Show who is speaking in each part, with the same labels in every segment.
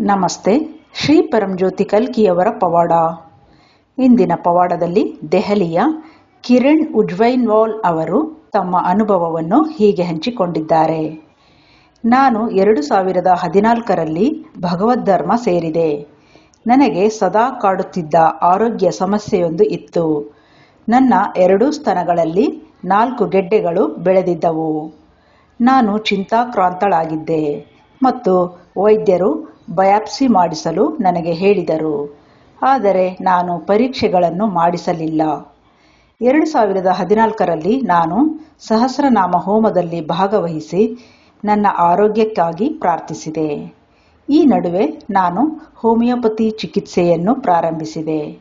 Speaker 1: ನಮಸ್ತೆ, ಶ್ರೀ ಪರಂಜ್ಯೋತಿ ಕಲ್ಕಿಯವರ ಪವಾಡ. ಇಂದಿನ ಪವಾಡದಲ್ಲಿ ದೆಹಲಿಯ ಕಿರಣ್ ಉಜ್ವೈನ್ವಾಲ್ ಅವರು ತಮ್ಮ ಅನುಭವವನ್ನು ಹೀಗೆ ಹಂಚಿಕೊಂಡಿದ್ದಾರೆ. ನಾನು ಎರಡು ಸಾವಿರದ ಹದಿನಾಲ್ಕರಲ್ಲಿ ಭಗವದ್ಧರ್ಮ ಸೇರಿದೆ. ನನಗೆ ಸದಾ ಕಾಡುತ್ತಿದ್ದ ಆರೋಗ್ಯ ಸಮಸ್ಯೆಯೊಂದು ಇತ್ತು. ನನ್ನ ಎರಡೂ ಸ್ತನಗಳಲ್ಲಿ ನಾಲ್ಕು ಗೆಡ್ಡೆಗಳು ಬೆಳೆದಿದ್ದವು. ನಾನು ಚಿಂತಾಕ್ರಾಂತಳಾಗಿದ್ದೆ ಮತ್ತು ವೈದ್ಯರು ಬಯಾಪ್ಸಿ ಮಾಡಿಸಲು ನನಗೆ ಹೇಳಿದರು. ಆದರೆ ನಾನು ಪರೀಕ್ಷೆಗಳನ್ನು ಮಾಡಿಸಲಿಲ್ಲ. ಎರಡು ಸಾವಿರದ ಹದಿನಾಲ್ಕರಲ್ಲಿ ನಾನು ಸಹಸ್ರನಾಮ ಹೋಮದಲ್ಲಿ ಭಾಗವಹಿಸಿ ನನ್ನ ಆರೋಗ್ಯಕ್ಕಾಗಿ ಪ್ರಾರ್ಥಿಸಿದೆ. ಈ ನಡುವೆ ನಾನು ಹೋಮಿಯೋಪತಿ ಚಿಕಿತ್ಸೆಯನ್ನು ಪ್ರಾರಂಭಿಸಿದೆ.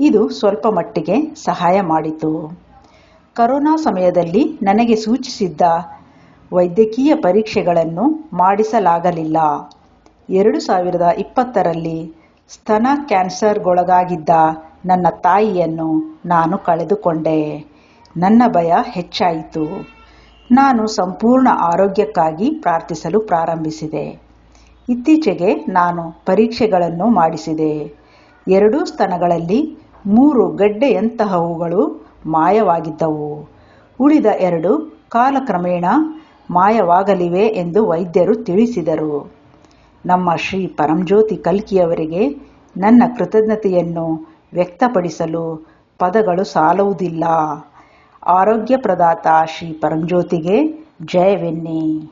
Speaker 1: ಇದು ಸ್ವಲ್ಪ ಮಟ್ಟಿಗೆ ಸಹಾಯ ಮಾಡಿತು. ಕರೋನಾ ಸಮಯದಲ್ಲಿ ನನಗೆ ಸೂಚಿಸಿದ್ದ ವೈದ್ಯಕೀಯ ಪರೀಕ್ಷೆಗಳನ್ನು ಮಾಡಿಸಲಾಗಲಿಲ್ಲ. ಎರಡು ಸಾವಿರದ ಇಪ್ಪತ್ತರಲ್ಲಿ ಸ್ತನ ಕ್ಯಾನ್ಸರ್ಗೊಳಗಾಗಿದ್ದ ನನ್ನ ತಾಯಿಯನ್ನು ನಾನು ಕಳೆದುಕೊಂಡೆ. ನನ್ನ ಭಯ ಹೆಚ್ಚಾಯಿತು. ನಾನು ಸಂಪೂರ್ಣ ಆರೋಗ್ಯಕ್ಕಾಗಿ ಪ್ರಾರ್ಥಿಸಲು ಪ್ರಾರಂಭಿಸಿದೆ. ಇತ್ತೀಚೆಗೆ ನಾನು ಪರೀಕ್ಷೆಗಳನ್ನು ಮಾಡಿಸಿದೆ. ಎರಡೂ ಸ್ತನಗಳಲ್ಲಿ ಮೂರು ಗಡ್ಡೆಯಂತಹವುಗಳು ಮಾಯವಾಗಿದ್ದವು. ಉಳಿದ ಎರಡು ಕಾಲಕ್ರಮೇಣ ಮಾಯವಾಗಲಿವೆ ಎಂದು ವೈದ್ಯರು ತಿಳಿಸಿದರು. ನಮ್ಮ ಶ್ರೀ ಪರಂಜ್ಯೋತಿ ಕಲ್ಕಿಯವರಿಗೆ ನನ್ನ ಕೃತಜ್ಞತೆಯನ್ನು ವ್ಯಕ್ತಪಡಿಸಲು ಪದಗಳು ಸಾಲುವುದಿಲ್ಲ. ಆರೋಗ್ಯ ಪ್ರದಾತ ಶ್ರೀ ಪರಂಜ್ಯೋತಿಗೆ ಜಯವೆನ್ನಿ.